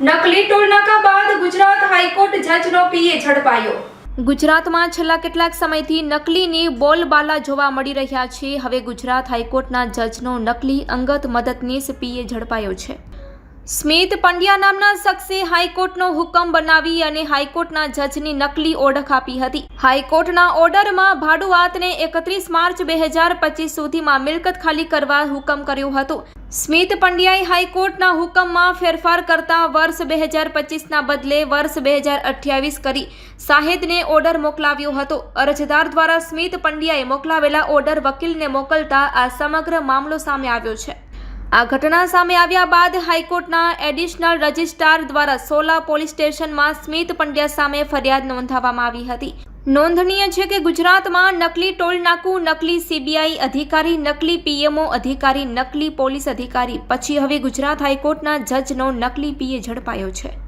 નકલી ટોલનાકા બાદ ગુજરાત હાઈકોર્ટ જજનો પીએ ઝડપાયો. ગુજરાતમાં છેલ્લા કેટલાક સમયથી નકલીની બોલબાલા જોવા મળી રહ્યા છે. હવે ગુજરાત હાઈકોર્ટના જજનો નકલી અંગત મદદનીશ પીએ ઝડપાયો છે. સ્મિત પંડ્યા નામના શખ્સે હાઈકોર્ટનો હુકમ બનાવી અને હાઈકોર્ટના જજની નકલી ઓળખ આપી હતી. હાઈકોર્ટના ઓર્ડરમાં ભાડુઆતને એકત્રીસ માર્ચ બે હજાર પચીસ સુધીમાં મિલકત ખાલી કરવા હુકમ કર્યો હતો. સ્મિત પંડ્યાએ હાઈકોર્ટના હુકમમાં ફેરફાર કરતા વર્ષ બે હજાર પચીસના બદલે વર્ષ બે હજાર અઠ્યાવીસ કરી સાહેદને ઓર્ડર મોકલાવ્યો હતો. અરજદાર દ્વારા સ્મિત પંડ્યાએ મોકલાવેલા ઓર્ડર વકીલને મોકલતા આ સમગ્ર મામલો સામે આવ્યો છે. આ ઘટના સામે આવ્યા બાદ હાઈકોર્ટના એડિશનલ રજિસ્ટ્રાર દ્વારા સોલા પોલીસ સ્ટેશનમાં સ્મિત પંડ્યા સામે ફરિયાદ નોંધાવવામાં આવી હતી. નોંધનીય છે કે ગુજરાતમાં નકલી ટોલનાકુ નકલી સીબીઆઈ અધિકારી, નકલી પીએમઓ અધિકારી, નકલી પોલીસ અધિકારી. પછી હવે ગુજરાત હાઈકોર્ટના જજનો નકલી પીએ ઝડપાયો છે.